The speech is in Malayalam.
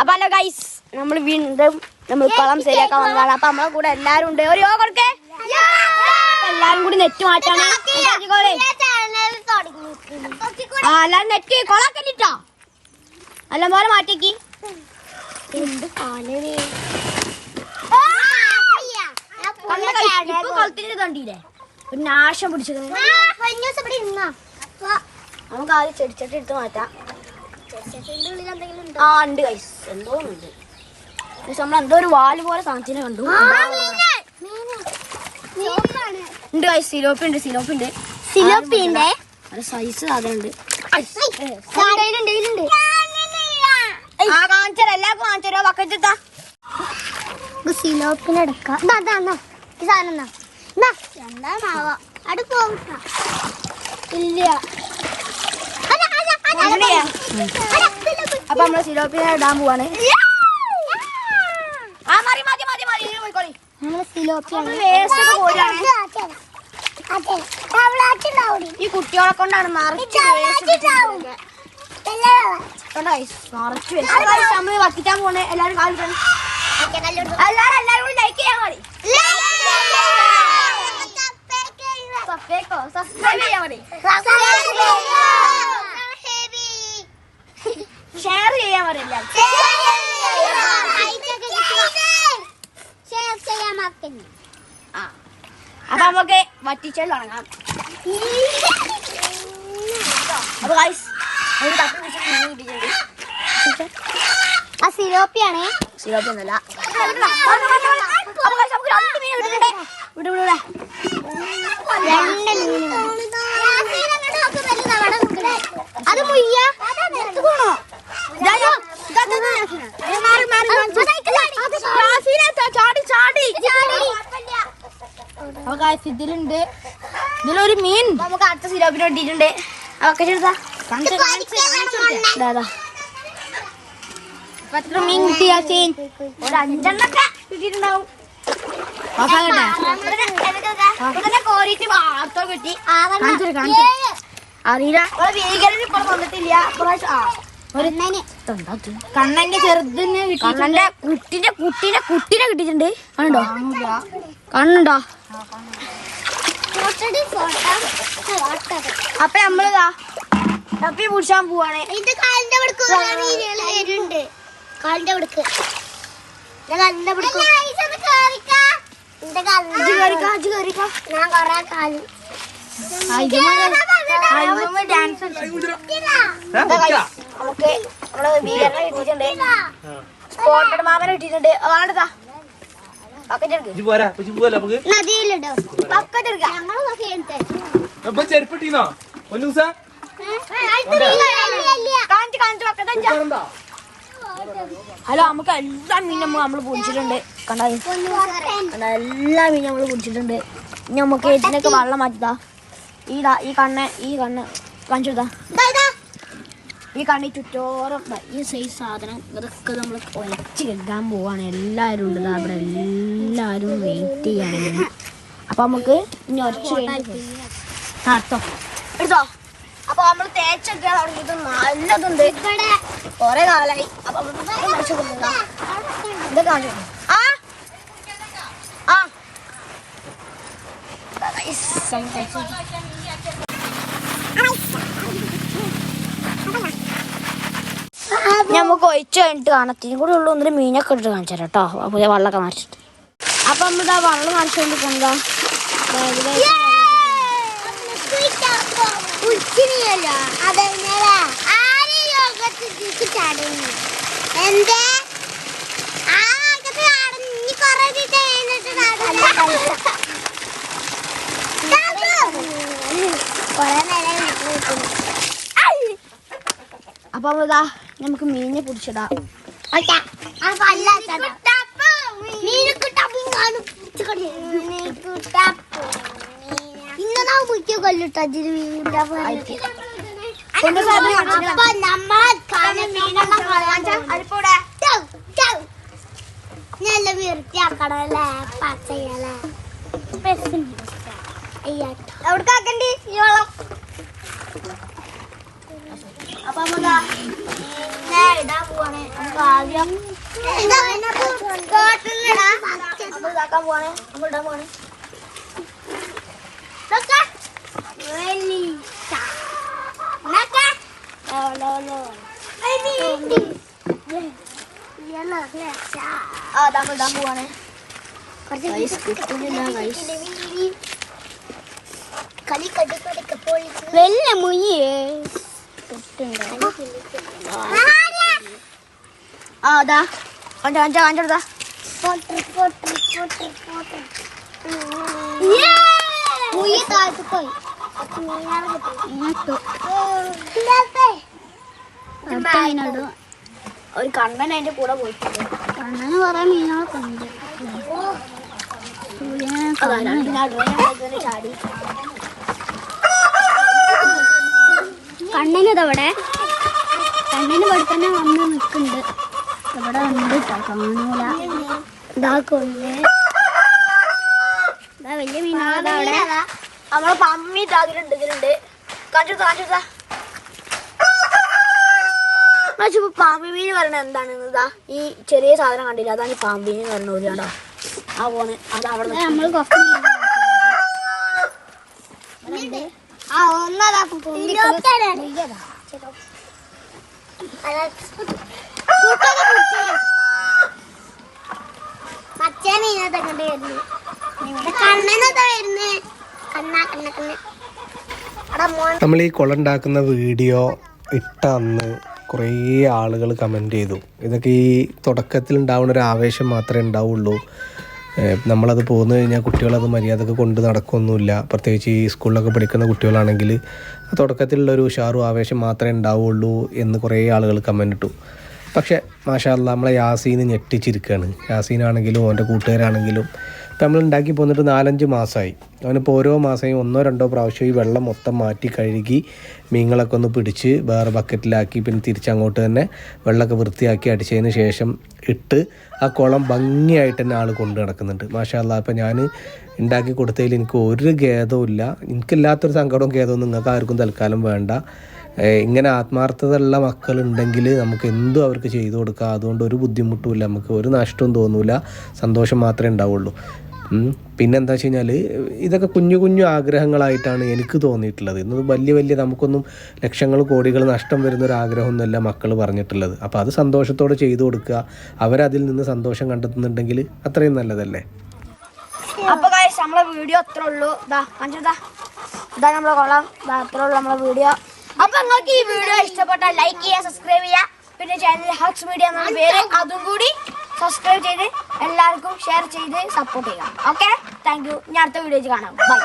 അപ്പൊ ഹലോ ഗൈസ് നമ്മൾ വീണ്ടും നമ്മൾ കുളം ശരിയാക്കാൻ വന്നതാണ്. അപ്പൊ നമ്മളെ കൂടെ എല്ലാരും ഉണ്ട്. ഒരു യോഗ കൊടുക്കേ. എല്ലാരും കൂടി നെറ്റ് മാറ്റാണ്. എല്ലാരും നെറ്റ് കൊളാക്കല്ലിട്ടോ നല്ല പോലെ മാറ്റിക്ക്. കൊളത്തിന്റെ കണ്ടില്ലേ? ഒരു നാശം പിടിച്ചത്. നമുക്ക് ആദ്യം ചെടിച്ചട്ടി എടുത്ത് മാറ്റാം. ആ ഉണ്ട് ഗൈസ് എന്തോ ഉണ്ട്. നമ്മൾ എന്തോ ഒരു വാൽ പോലെ സാധനത്തിനെ കണ്ടു. ഉണ്ട് ഗൈസ് സിലോപ്പി ഉണ്ട് സിലോപ്പി ഉണ്ട്. സിലോപ്പിന്റെ അത് സൈസ് സാധനം ഉണ്ട്. എല്ലാവർക്കും കാണിച്ചാലോ ബക്കറ്റ് എത്താ സിലോപ്പിന് എടുക്കാം. ഈ സാധനം എന്താണാവോ അവിടെ പോകും ഇല്ല. അപ്പൊ നമ്മൾ സിലോപ്പിനെ ഇടാൻ പോവാണ്. ഈ കുട്ടികളെ കൊണ്ടാണ് നമ്മൾ വത്തിക്കാൻ പോണേ എല്ലാരും കാണിക്കണം എല്ലാരും എല്ലാരും കൂടി ലൈക്ക് ചെയ്യാൻ മതി. സബ്സ്ക്രൈബ് ചെയ്യാൻ മതി. ഷെയർ ചെയ്യാൻ പറയില്ല. ആ. അപ്പൊ നമുക്ക് വറ്റിച്ചൽ തുടങ്ങാം അപ്പൊ ഗൈസ് ഒരു തപ്പി ആ സിലോപ്പിയാണേ. സിറപ്പ് ഒന്നുമല്ല അത് guys, നമുക്ക് രണ്ട് ഇതിലുണ്ട് ഇതിലൊരു മീൻ നമുക്ക് അടുത്ത സിറപ്പിന് വേണ്ടിയിട്ടുണ്ട് അതൊക്കെ ചെറുതാ എത്ര മീൻ കിട്ടിയാ യാസീൻ ഒരു അഞ്ചെണ്ണൊക്കെ കിട്ടിയിട്ടുണ്ടാവും അറിയില്ല ഭീകരൻ ഇപ്പോൾ വന്നിട്ടില്ല. ഇപ്രാവശ്യം ആ കണ്ണന്റെ ചെറുതിന് കണ്ണന്റെ കുട്ടിന്റെ കുട്ടിനെ കുട്ടിനെ കിട്ടിയിട്ടുണ്ട്. കണ്ടോ കണ്ണുണ്ടോ? അപ്പൊ നമ്മളിതാ തപ്പി പിടിച്ചാൻ പോവാണ്. ഇത് കാലിന്റെ വരുന്നുണ്ട് കാലിന്റെ പിടുക്ക്. ഇത് കാലിന്റെ കേറിക്കോ. ഞാൻ കൊറേ കാൽ. ഡാൻസ് നമുക്ക് നമ്മൾ ഭീകരനെ കിട്ടിയിട്ടുണ്ട് സ്പോട്ടഡ് മാമനെ കിട്ടിയിട്ടുണ്ട് ചെരുപ്പിട്ടീന്നോ ദിവസം ഹലോ നമുക്ക് എല്ലാ മീനും നമ്മൾ പൊടിച്ചിട്ടുണ്ട്. കണ്ടാ? കണ്ടാ? എല്ലാ മീനും നമ്മൾ പൊടിച്ചിട്ടുണ്ട്. ഇനി നമുക്ക് ഇതിനൊക്കെ വെള്ളം മാറ്റിതാ ഈ ദാ ഈ കണ്ണ് ഈ കണ്ണ്. കാണിച്ചു കൊടുത്താ ഈ കണ്ണി ചുറ്റോറും ഈ സൈസ് സാധനം ഇതൊക്കെ നമ്മൾ ഒലച്ച് കെട്ടാൻ പോവാണ്. എല്ലാവരും ഉണ്ട്. അവിടെ ഇവിടെ എല്ലാവരും വെയിറ്റ് ചെയ്യാണ്. അപ്പം നമുക്ക് ഇനി കഴിഞ്ഞിട്ട് എടുത്തോ. അപ്പോൾ അപ്പൊ നമ്മൾ തേച്ചൊക്കെ അവിടെ നല്ലതുണ്ട്. കൊറേ കാലായി അപ്പൊ കാണിച്ചു ആ. ആ. നമുക്ക് ഒഴിച്ച് കഴിഞ്ഞിട്ട് കാണത്തിനും കൂടെ ഉള്ളു. ഒന്നിന് മീനൊക്കെ ഇട്ട് കാണിച്ചു തരാം കേട്ടോ. പുതിയ വെള്ളമൊക്കെ നിറച്ചിട്ട് അപ്പൊ നമ്മുടെ വള്ളം കാണിച്ചുകൊണ്ട് പോകുന്നതാ എന്തേ? അപ്പൊ നമ്മളിതാ നമുക്ക് മീനെ പിടിച്ചിടാം. ഇന്നതാ മുറ്റ കൊല്ലിട്ടോ. മീനെണ്ണം അരിപ്പൂടെ നല്ല വൃത്തിയാക്കണല്ലേ? പച്ചയല്ലേ ഈ വെള്ളം. അപ്പൊ മീനെ ഇടാൻ പോവാണ്. നമുക്ക് ആദ്യം ഇതാക്കാൻ പോവാണ്. നമ്മൾ ഇടാൻ പോവാണ്. ആ നമ്മൾ ഇടാൻ പോവാണ്. Guys, കിട്ടുന്നില്ല guys. വെല്ല മുയ്യേ. മീനോട്. ഒരു കണ്ണൻ അതിന്റെ കൂടെ പോയിട്ടുണ്ട്. കണ്ണന് കുറെ മീനുകളൊക്കെ ഉണ്ട് ചാടി. കണ്ണിന് ഇതവിടെ കണ്ണിന് ഇവിടെ തന്നെ വന്ന് നിൽക്കുന്നുണ്ട്. ഇവിടെ ഉണ്ട് കേട്ടോ കാണൂല. ഇതാ കൊള്ളേ. ഇതാ വലിയ മീനാണ് അവിടെ നമ്മളെ പമ്മി ഇതിലുണ്ട്. കാണിച്ചു കാണിച്ചു പക്ഷെ പാമ്പി മീൻ പറയണത് എന്താണെന്ന് ഇതാ? ഈ ചെറിയ സാധനം കണ്ടില്ല? അതാണ് ഈ പാമ്പി മീൻ പറഞ്ഞ ഒരു കണ്ടോ ആ പോണ് അത് അവിടെ. നമ്മൾ കുറച്ച് മീൻ ആ ഒന്നതാ പച്ച മീനത്തെ കണ്ട് വരുന്നു. കണ്ണനതാ വരുന്നേ. കണ്ണാ കണ്ണ കണ്ണ. അടാ നമ്മൾ ഈ കുളം ഉണ്ടാക്കുന്ന വീഡിയോ ഇട്ട അന്ന് കുറേ ആളുകൾ കമന്റ് ചെയ്തു. ഇതൊക്കെ ഈ തുടക്കത്തിൽ ഉണ്ടാവുന്ന ഒരു ആവേശം മാത്രമേ ഉണ്ടാവുള്ളൂ. നമ്മളത് പോന്നു കഴിഞ്ഞാൽ കുട്ടികളത് മര്യാദയ്ക്ക് കൊണ്ട് നടക്കൊന്നുമില്ല. പ്രത്യേകിച്ച് ഈ സ്കൂളിലൊക്കെ പഠിക്കുന്ന കുട്ടികളാണെങ്കിൽ തുടക്കത്തിലുള്ളൊരു ഉഷാറും ആവേശം മാത്രമേ ഉണ്ടാവുള്ളൂ എന്ന് കുറേ ആളുകൾ കമന്റ് ഇട്ടു. പക്ഷേ മാഷാല്ല നമ്മളെ യാസീന് ഞെട്ടിച്ചിരിക്കുകയാണ് യാസീനാണെങ്കിലും അവന്റെ കൂട്ടുകാരാണെങ്കിലും. ഇപ്പം നമ്മൾ ഉണ്ടാക്കി പോന്നിട്ട് നാലഞ്ച് മാസമായി അവനിപ്പോൾ ഓരോ മാസവും ഒന്നോ രണ്ടോ പ്രാവശ്യം ഈ വെള്ളം മൊത്തം മാറ്റി കഴുകി മീനുകളൊക്കെ ഒന്ന് പിടിച്ച് വേറെ ബക്കറ്റിലാക്കി പിന്നെ തിരിച്ചങ്ങോട്ട് തന്നെ വെള്ളമൊക്കെ വൃത്തിയാക്കി അടിച്ചതിന് ശേഷം ഇട്ട് ആ കുളം ഭംഗിയായിട്ട് തന്നെ ആൾ കൊണ്ടു നടക്കുന്നുണ്ട്. മാഷാല്ല ഇപ്പം ഞാൻ ഉണ്ടാക്കി കൊടുത്തതിൽ എനിക്ക് ഒരു ഖേദവും ഇല്ല. എനിക്കില്ലാത്തൊരു സങ്കടവും ഖേദവും നിങ്ങൾക്ക് ആർക്കും തൽക്കാലം വേണ്ട. ഇങ്ങനെ ആത്മാർത്ഥതയുള്ള മക്കളുണ്ടെങ്കിൽ നമുക്ക് എന്തും അവർക്ക് ചെയ്തു കൊടുക്കാം. അതുകൊണ്ട് ഒരു ബുദ്ധിമുട്ടുമില്ല. നമുക്ക് ഒരു നഷ്ടവും തോന്നൂല. സന്തോഷം മാത്രമേ ഉണ്ടാവുള്ളൂ. പിന്നെ പിന്നെന്താ വെച്ച് കഴിഞ്ഞാൽ ഇതൊക്കെ കുഞ്ഞു കുഞ്ഞു ആഗ്രഹങ്ങളായിട്ടാണ് എനിക്ക് തോന്നിയിട്ടുള്ളത്. ഇന്ന് വലിയ വലിയ നമുക്കൊന്നും ലക്ഷങ്ങൾ കോടികൾ നഷ്ടം വരുന്ന ഒരു ആഗ്രഹമൊന്നുമല്ല മക്കൾ പറഞ്ഞിട്ടുള്ളത്. അപ്പോൾ അത് സന്തോഷത്തോടെ ചെയ്തു കൊടുക്കുക. അവരതിൽ നിന്ന് സന്തോഷം കണ്ടെത്തുന്നുണ്ടെങ്കിൽ അത്രയും നല്ലതല്ലേ? അപ്പോൾ നമ്മളെ വീഡിയോ അത്രേ ഉള്ളൂ. ഇതാ നമ്മളെ കൊള്ളാം. ഇതാ അത്രേ ഉള്ളൂ നമ്മളെ വീഡിയോ. അപ്പൊ നിങ്ങൾക്ക് ഈ വീഡിയോ ഇഷ്ടപ്പെട്ടാൽ ലൈക്ക് ചെയ്യുക സബ്സ്ക്രൈബ് ചെയ്യുക. പിന്നെ ചാനൽ ഹക്സ് മീഡിയ എന്നാണ് പേര്. അതും കൂടി സബ്സ്ക്രൈബ് ചെയ്ത് എല്ലാവർക്കും ഷെയർ ചെയ്ത് സപ്പോർട്ട് ചെയ്യുക. ഓക്കെ താങ്ക് യു ഞാൻ അടുത്ത വീഡിയോ കാണാം. ബൈ